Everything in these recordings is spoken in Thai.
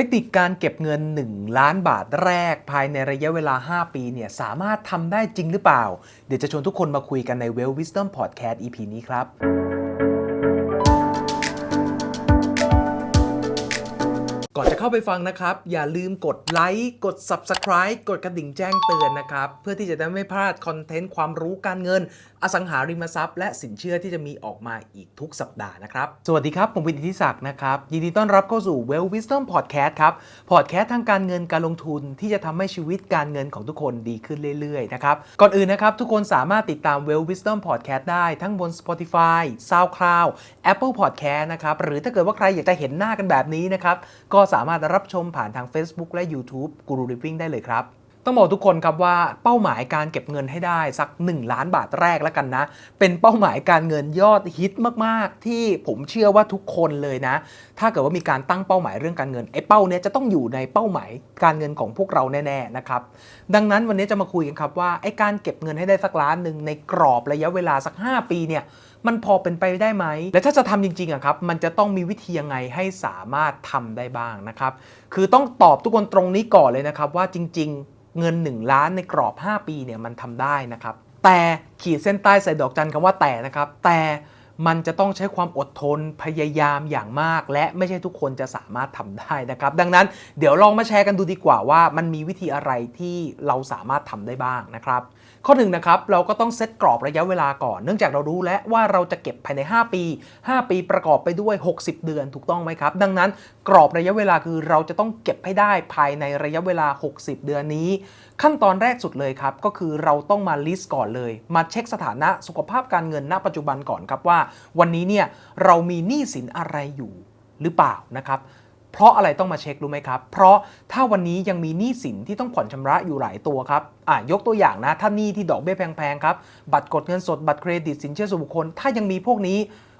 เทคนิคการเก็บเงิน 1 ล้านบาทแรก ภายในระยะเวลา 5 ปีเนี่ยสามารถทำได้จริงหรือเปล่า เดี๋ยวจะชวนทุกคนมาคุยกันใน Well Wisdom Podcast EP นี้ครับาไปฟังนะครับ อย่าลืมกดไลค์กด Subscribe กดกระดิ่งแจ้งเตือนนะครับ เพื่อที่จะได้ไม่พลาดคอนเทนต์ความรู้การเงิน อสังหาริมทรัพย์ และสินเชื่อที่จะมีออกมาอีกทุกสัปดาห์นะครับ สวัสดีครับ ผมวินอิทธิศักดิ์นะครับ ยินดีต้อนรับเข้าสู่ Well Wisdom Podcast ครับพอดแคสต์ทางการเงินการลงทุนที่จะทำให้ชีวิตการเงินของทุกคนดีขึ้นเรื่อยๆนะครับก่อนอื่นนะครับทุกคนสามารถติดตาม Well Wisdom Podcast ได้ทั้งบน Spotify SoundCloud Apple Podcast นะครับหรือถ้าเกิดว่าใครอยากจะเห็นหน้ากันแบบนี้นะครับก็สามารถารับชมผ่านทาง Facebook และ YouTube Guru Living ได้เลยครับ ต้องบอกทุกคนครับว่าเป้าหมายการเก็บเงินให้ได้สัก 1 ล้านบาทแรกแล้วกันนะ เป็นเป้าหมายการเงินยอดฮิตมากๆ ที่ผมเชื่อว่าทุกคนเลยนะ ถ้าเกิดว่ามีการตั้งเป้าหมายเรื่องการเงินไอ้เป้าเนี้ยจะต้องอยู่ในเป้าหมายการเงินของพวกเราแน่ๆนะครับดังนั้นวันนี้จะมาคุยกันครับว่าไอ้การเก็บเงินให้ได้สักล้านหนึ่งในกรอบระยะเวลาสัก 5 ปีเนี่ยมันพอเป็นไปได้ไหม และถ้าจะทำจริงๆอะครับ มันจะต้องมีวิธียังไงให้สามารถทำได้บ้างนะครับ คือต้องตอบทุกคนตรงนี้ก่อนเลยนะครับว่าจริง ๆ เงิน 1 ล้านในกรอบ 5 ปีเนี่ยมันทำได้นะครับ แต่ขีดเส้นใต้ใส่ดอกจันคำว่าแต่นะครับ แต่มันจะต้องใช้ความอดทนพยายามอย่างมาก และไม่ใช่ทุกคนจะสามารถทำได้นะครับ ดังนั้นเดี๋ยวลองมาแชร์กันดูดีกว่าว่ามันมีวิธีอะไรที่เราสามารถทำได้บ้างนะครับ ข้อหนึ่งนะครับเราก็ต้องเซตกรอบระยะเวลาก่อน เนื่องจากเรารู้แล้วว่าเราจะเก็บภายใน 5 ปี 5 ปีประกอบไปด้วย 60 เดือนถูกต้องไหมครับ ดังนั้นกรอบระยะเวลาคือเราจะต้องเก็บให้ได้ภายในระยะเวลา 60 เดือนนี้ ขั้นตอนแรกสุดเลยครับ ก็คือเราต้องมาลิสต์ก่อนเลย มาเช็คสถานะสุขภาพการเงินณ ปัจจุบันก่อนครับว่า วันนี้เนี่ยเรามีหนี้สินอะไรอยู่หรือเปล่านะครับ เพราะอะไรต้องมาเช็ครู้ไหมครับ เพราะถ้าวันนี้ยังมีหนี้สินที่ต้องผ่อนชำระอยู่หลายตัวครับอะยกตัวอย่างนะ ถ้าหนี้ที่ดอกเบี้ยแพงๆครับ บัตรกดเงินสด บัตรเครดิตสินเชื่อส่วนบุคคล ถ้ายังมีพวกนี้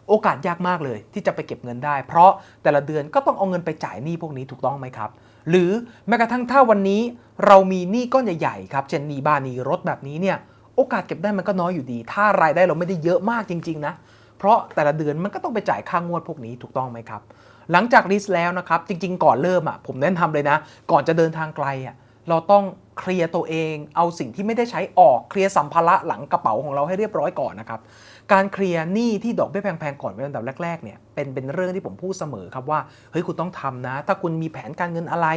โอกาสยากมากเลยที่จะไปเก็บเงินได้ เพราะแต่ละเดือนก็ต้องเอาเงินไปจ่ายหนี้พวกนี้ถูกต้องไหมครับ หรือแม้กระทั่งถ้าวันนี้เรามีหนี้ก้อนใหญ่ๆครับ เช่นหนี้บ้านหนี้รถแบบนี้เนี่ย โอกาสเก็บได้มันก็น้อยอยู่ดี ถ้ารายได้เราไม่ได้เยอะมากจริง ๆ นะ เพราะแต่ละเดือนมันก็ต้องไปจ่ายค่างวดพวกนี้ถูกต้องไหมครับ หลังจากลิสต์แล้วนะครับ จริง ๆ ก่อนเริ่มอะผมแนะนำเลยนะ ก่อนจะเดินทางไกลอะเราต้องเคลียร์ตัวเอง เอาสิ่งที่ไม่ได้ใช้ออกเคลียร์สัมภาระหลังกระเป๋าของเราให้เรียบร้อยก่อนนะครับการเคลียร์หนี้ที่ดอกเบี้ยแพงๆก่อนเป็นอันดับแรกๆเนี่ยเป็นเป็นเรื่องที่ผมพูดเสมอครับว่าเฮ้ยคุณต้องทำนะ ถ้าคุณมีแผนการเงินอะไร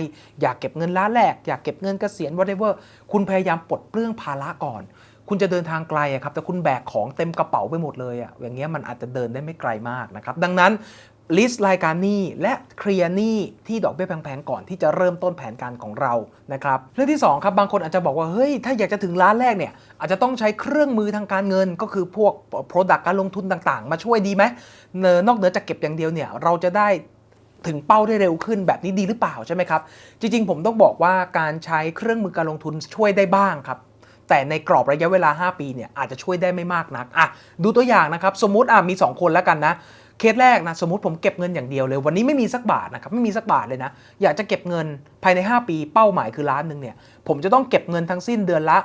อยากเก็บเงินล้านแรก อยากเก็บเงินเกษียณ whatever คุณพยายามปลดเปลื้องภาระก่อน คุณจะเดินทางไกลอะครับแต่คุณแบกของเต็มกระเป๋าไปหมดเลยอะอย่างเงี้ยมันอาจจะเดินได้ไม่ไกลมากนะครับดังนั้น ลิสต์รายการหนี้และเคลียร์หนี้ที่ดอกเบี้ยแพงๆก่อนที่จะเริ่มต้นแผนการของเรานะครับเรื่องที่สองครับบางคนอาจจะบอกว่าเฮ้ยถ้าอยากจะถึงล้านแรกเนี่ยอาจจะต้องใช้เครื่องมือทางการเงิน ก็คือพวก Product การลงทุนต่างๆ มาช่วยดีไหมเนอนอกเหนือจากเก็บอย่างเดียวเนี่ยเราจะได้ถึงเป้าได้เร็วขึ้นแบบนี้ดีหรือเปล่าใช่ไหมครับ จริงๆ ผมต้องบอกว่าการใช้เครื่องมือการลงทุนช่วยได้บ้างครับ แต่ในกรอบระยะเวลา 5 ปีเนี่ยอาจจะช่วยได้ไม่มากนักอะดูตัวอย่างนะครับ สมมุติอะมี 2 คนแล้วกันนะ เคสแรกนะสมมติผมเก็บเงินอย่างเดียวเลย วันนี้ไม่มีสักบาทนะครับไม่มีสักบาทเลยนะ อยากจะเก็บเงินภายใน 5 ปีเป้าหมายคือล้านหนึ่งเนี่ยผมจะต้องเก็บเงินทั้งสิ้นเดือนละ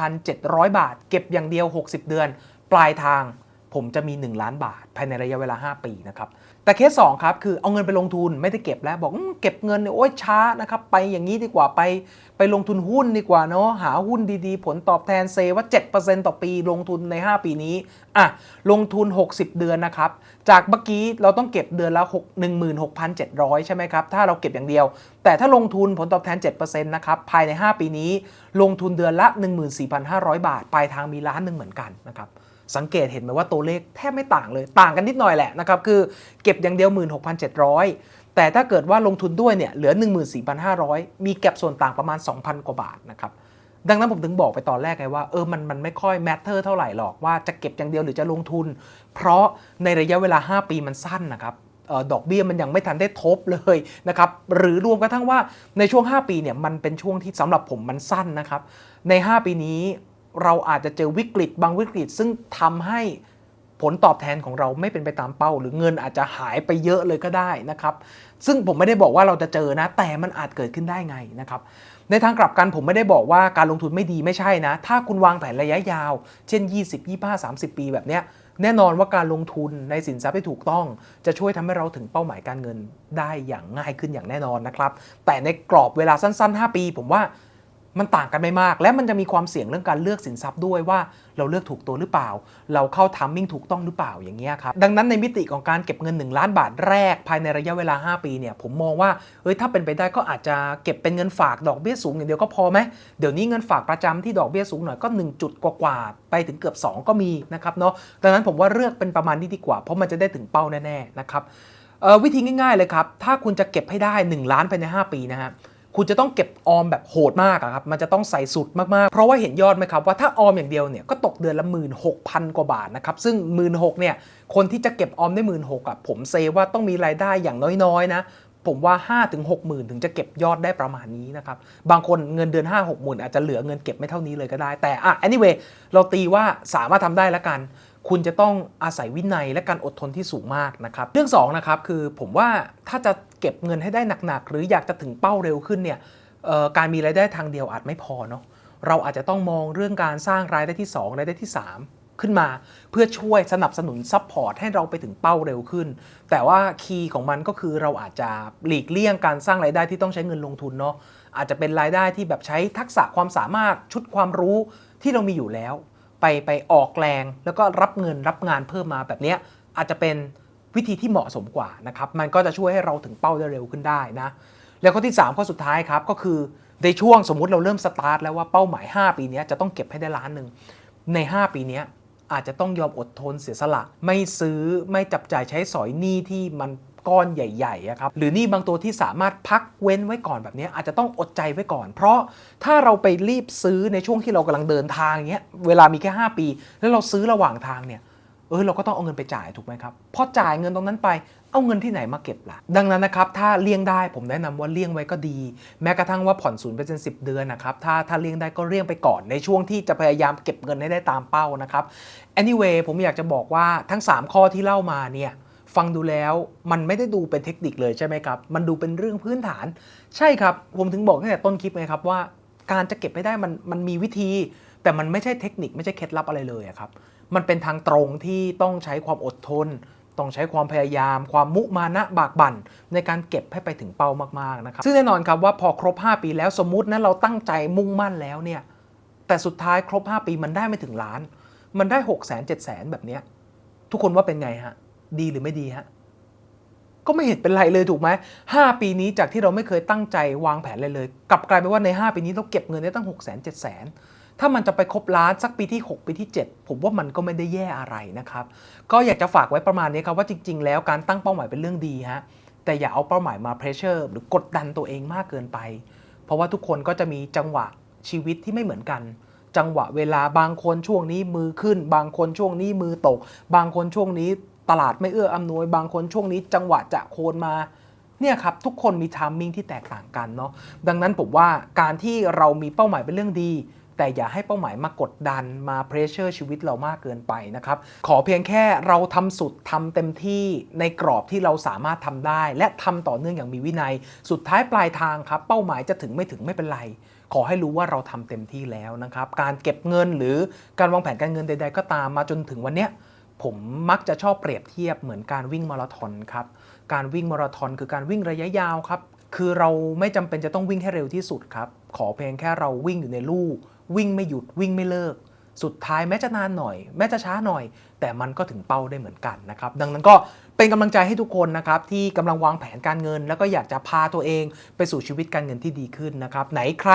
16,700 บาท เก็บอย่างเดียว 60 เดือน ปลายทาง ผมจะมี 1 ล้านบาท ภายในระยะเวลา 5 ปีนะครับ แต่เคส2ครับคือเอาเงินไปลงทุนไม่ได้เก็บแล้วบอกเก็บเงินเนี่ยโอ๊ยช้านะครับไปอย่างนี้ดีกว่าไปไปลงทุนหุ้นดีกว่าเนาะหาหุ้นดีๆ ผลตอบแทนเซว่า 7%ต่อปีลงทุนใน 5 ปีนี้อะลงทุน 60 เดือนนะครับ จากเมื่อกี้เราต้องเก็บเดือนละ6 16,700 ใช่ไหมครับ ถ้าเราเก็บอย่างเดียว แต่ถ้าลงทุนผลตอบแทน 7%นะครับภายใน 5 ปีนี้ ลงทุนเดือนละ 14,500 บาท ปลายทางมีล้านหนึ่งเหมือนกันนะครับ สังเกตเห็นไหมว่าตัวเลขแทบไม่ต่างเลย ต่างกันนิดหน่อยแหละนะครับ คือเก็บอย่างเดียว 16,700 แต่ถ้าเกิดว่าลงทุนด้วยเนี่ยเหลือ 14,500 มีเก็บส่วนต่างประมาณ 2,000 กว่าบาทนะครับ ดังนั้นผมถึงบอกไปตอนแรกไงว่าเออมันมันไม่ค่อยแมทเทอร์เท่าไหร่หรอกว่าจะเก็บอย่างเดียวหรือจะลงทุน เพราะในระยะเวลา 5 ปีมันสั้นนะครับออดอกเบี้ยมันยังไม่ทันได้ทบเลยนะครับ หรือรวมกระทั่งว่าในช่วง 5 ปีเนี่ยมันเป็นช่วงที่สำหรับผมมันสั้นนะครับ ใน 5 ปีนี้ เราอาจจะเจอวิกฤตบางวิกฤต ซึ่งทำให้ผลตอบแทนของเราไม่เป็นไปตามเป้า หรือเงินอาจจะหายไปเยอะเลยก็ได้นะครับ ซึ่งผมไม่ได้บอกว่าเราจะเจอนะ แต่มันอาจเกิดขึ้นได้ไงนะครับ ในทางกลับกันผมไม่ได้บอกว่าการลงทุนไม่ดีไม่ใช่นะ ถ้าคุณวางแผนระยะยาว เช่น 20 25 30 ปีแบบเนี้ยแน่นอนว่าการลงทุนในสินทรัพย์ที่ถูกต้อง จะช่วยทำให้เราถึงเป้าหมายการเงินได้อย่างง่ายขึ้นอย่างแน่นอนนะครับ แต่ในกรอบเวลาสั้น ๆ 5 ปี ผมว่า มันต่างกันไม่มาก และมันจะมีความเสี่ยงเรื่องการเลือกสินทรัพย์ด้วยว่าเราเลือกถูกตัวหรือเปล่า เราเข้าทัมมิ่งถูกต้องหรือเปล่าอย่างเงี้ยครับดังนั้นในมิติของการเก็บเงิน 1 ล้านบาทแรก ภายในระยะเวลา 5 ปีเนี่ยผมมองว่าเอ้ยถ้าเป็นไปได้ก็อาจจะเก็บเป็นเงินฝากดอกเบี้ยสูงอย่างเดียวก็พอไหมเดี๋ยวนี้เงินฝากประจำที่ดอกเบี้ยสูงหน่อยก็1จุดกว่าๆไปถึงเกือบ 2 ก็มีนะครับเนาะดังนั้นผมว่าเลือกเป็นประมาณนี้ดีกว่าเพราะมันจะได้ถึงเป้าแน่ๆนะครับวิธีง่ายๆเลยครับถ้าคุณจะเก็บให้ได้ 1 ล้านภายใน 5 ปีนะฮะ คุณจะต้องเก็บออมแบบโหดมากครับ มันจะต้องใส่สุดมากๆ เพราะว่าเห็นยอดไหมครับว่าถ้าออมอย่างเดียวเนี่ยก็ตกเดือนละ1 6 0 0 0กว่าบาทนะครับ ซึ่ง1 6 0 0 0เนี่ยคนที่จะเก็บออมได้1 6 0 0 0อะผมเซว่าต้องมีรายได้อย่างน้อยๆนะผมว่า 5 ถึง 6 0,000 ถึงจะเก็บยอดได้ประมาณนี้นะครับ บางคนเงินเดือน 5 6 0 0 0อาจจะเหลือเงินเก็บไม่เท่านี้เลยก็ได้ แต่อะ anyway เราตีว่าสามารถทำได้แล้วกัน คุณจะต้องอาศัยวินัยและการอดทนที่สูงมากนะครับเรื่อง2นะครับคือผมว่าถ้าจะเก็บเงินให้ได้หนักๆ หรืออยากจะถึงเป้าเร็วขึ้นเนี่ยการมีรายได้ทางเดียวอาจไม่พอเนาะเราอาจจะต้องมองเรื่องการสร้างรายได้ที่ 2 รายได้ที่ 3 ขึ้นมาเพื่อช่วยสนับสนุนซัพพอร์ตให้เราไปถึงเป้าเร็วขึ้น แต่ว่าคีย์ของมันก็คือเราอาจจะหลีกเลี่ยงการสร้างรายได้ที่ต้องใช้เงินลงทุนเนาะอาจจะเป็นรายได้ที่แบบใช้ทักษะความสามารถชุดความรู้ที่เรามีอยู่แล้ว ไปไปออกแรง แล้วก็รับเงินรับงานเพิ่มมาแบบนี้อาจจะเป็นวิธีที่เหมาะสมกว่านะครับมันก็จะช่วยให้เราถึงเป้าได้เร็วขึ้นได้นะแล้วข้อที่ 3 ข้อสุดท้ายครับก็คือในช่วงสมมุติเราเริ่มสตาร์ทแล้วว่าเป้าหมาย 5 ปีนี้จะต้องเก็บให้ได้ล้านหนึ่งใน 5 ปีนี้อาจจะต้องยอมอดทนเสียสละ ไม่ซื้อไม่จับจ่ายใช้สอยหนี้ที่มัน ก้อนใหญ่ๆอะครับหรือหนี้บางตัวที่สามารถพักเว้นไว้ก่อนแบบนี้อาจจะต้องอดใจไว้ก่อน เพราะถ้าเราไปรีบซื้อในช่วงที่เรากำลังเดินทางเงี้ยเวลามีแค่ 5 ปี แล้วเราซื้อระหว่างทางเนี่ยเออเราก็ต้องเอาเงินไปจ่ายถูกไหมครับพอจ่ายเงินตรงนั้นไปเอาเงินที่ไหนมาเก็บล่ะ ดังนั้นนะครับถ้าเลี่ยงได้ผมแนะนำว่าเลี่ยงไว้ก็ดี แม้กระทั่งว่าผ่อนศูนย์เป็นสิเดือนนะครับถ้าถ้าเลี่ยงได้ก็เลี่ยงไปก่อนในช่วงที่จะพยายามเก็บเงินให้ได้ตามเป้านะครับ anyway ผมอยากจะบอกว่าทั้ง 3 ข้อที่เล่ามาเนี่ย ฟังดูแล้วมันไม่ได้ดูเป็นเทคนิคเลยใช่ไหมครับ มันดูเป็นเรื่องพื้นฐาน ใช่ครับ ผมถึงบอกตั้งแต่ต้นคลิปไงครับว่า การจะเก็บให้ได้มันมันมีวิธี แต่มันไม่ใช่เทคนิคไม่ใช่เคล็ดลับอะไรเลยครับ มันเป็นทางตรงที่ต้องใช้ความอดทน ต้องใช้ความพยายาม ความมุมานะบากบั่น ในการเก็บให้ไปถึงเป้ามากๆนะครับ ซึ่งแน่นอนครับว่าพอครบ 5 ปีแล้วสมมุตินะเราตั้งใจมุ่งมั่นแล้วเนี่ย แต่สุดท้ายครบ 5 ปีมันได้ไม่ถึงล้าน มันได้ 6 0 0 0 0 0 7 0 0 0 0 แบบเนี้ยทุกคนว่าเป็นไงฮะ ดีหรือไม่ดีฮะก็ไม่เห็นเป็นไรเลยถูกไหมห้าปีนี้จากที่เราไม่เคยตั้งใจวางแผนเลยเลย กลับกลายเป็นว่าใน 5 ปีนี้เราเก็บเงินได้ตั้ง6 0 0 0 0 0 7 0 0 0ถ้ามันจะไปครบล้านสักปีที่ 6 ปีที่ 7 ผมว่ามันก็ไม่ได้แย่อะไรนะครับ ก็อยากจะฝากไว้ประมาณนี้ครับว่าจริง ๆ แล้วการตั้งเป้าหมายเป็นเรื่องดีฮะแต่อย่าเอาเป้าหมายมาเพรสเชอร์หรือกดดันตัวเองมากเกินไป เพราะว่าทุกคนก็จะมีจังหวะชีวิตที่ไม่เหมือนกัน จังหวะเวลาบางคนช่วงนี้มือขึ้น บางคนช่วงนี้มือตก บางคนช่วงนี้ ตลาดไม่เอื้ออำนวยบางคนช่วงนี้จังหวะจะโคนมาเนี่ยครับทุกคนมีทามมิ่งที่แตกต่างกันเนาะดังนั้นผมว่าการที่เรามีเป้าหมายเป็นเรื่องดี แต่อย่าให้เป้าหมายมากดดันมาเพรสเชอร์ชีวิตเรามากเกินไปนะครับขอเพียงแค่เราทำสุดทำเต็มที่ในกรอบที่เราสามารถทำได้ และทำต่อเนื่องอย่างมีวินัย สุดท้ายปลายทางครับ เป้าหมายจะถึงไม่ถึงไม่เป็นไร ขอให้รู้ว่าเราทำเต็มที่แล้วนะครับการเก็บเงินหรือการวางแผนการเงินใด ๆ ก็ตามมาจนถึงวันเนี้ย ผมมักจะชอบเปรียบเทียบเหมือนการวิ่งมาราธอนครับ การวิ่งมาราธอนคือการวิ่งระยะยาวครับ คือเราไม่จำเป็นจะต้องวิ่งให้เร็วที่สุดครับ ขอเพียงแค่เราวิ่งอยู่ในลู่วิ่งไม่หยุดวิ่งไม่เลิก สุดท้ายแม้จะนานหน่อย แม้จะช้าหน่อย แต่มันก็ถึงเป้าได้เหมือนกันนะครับ ดังนั้นก็ เป็นกำลังใจให้ทุกคนนะครับที่กำลังวางแผนการเงิน แล้วก็อยากจะพาตัวเองไปสู่ชีวิตการเงินที่ดีขึ้นนะครับไหนใคร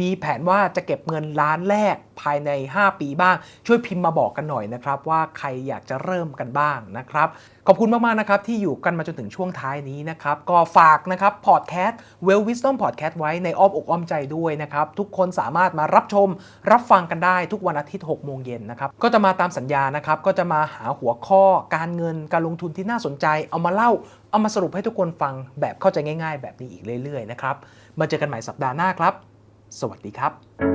มีแผนว่าจะเก็บเงินล้านแรกภายใน 5 ปีบ้าง ช่วยพิมพ์มาบอกกันหน่อยนะครับว่าใครอยากจะเริ่มกันบ้างนะครับขอบคุณมากๆนะครับที่อยู่กันมาจนถึงช่วงท้ายนี้นะครับก็ฝากนะครับพอดแคสต์ Well Wisdom Podcast ไว้ในอ้อมอกอ้อมใจด้วยนะครับทุกคนสามารถมารับชมรับฟังกันได้ทุกวันอาทิตย์6โมงเย็นนะครับก็จะมาตามสัญญานะครับก็จะมาหาหัวข้อการเงินการลงทุนที่น่าสนใจเอามาเล่า เอามาสรุปให้ทุกคนฟังแบบเข้าใจง่าย ๆ แบบนี้อีกเรื่อยๆนะครับ มาเจอกันใหม่สัปดาห์หน้าครับ สวัสดีครับ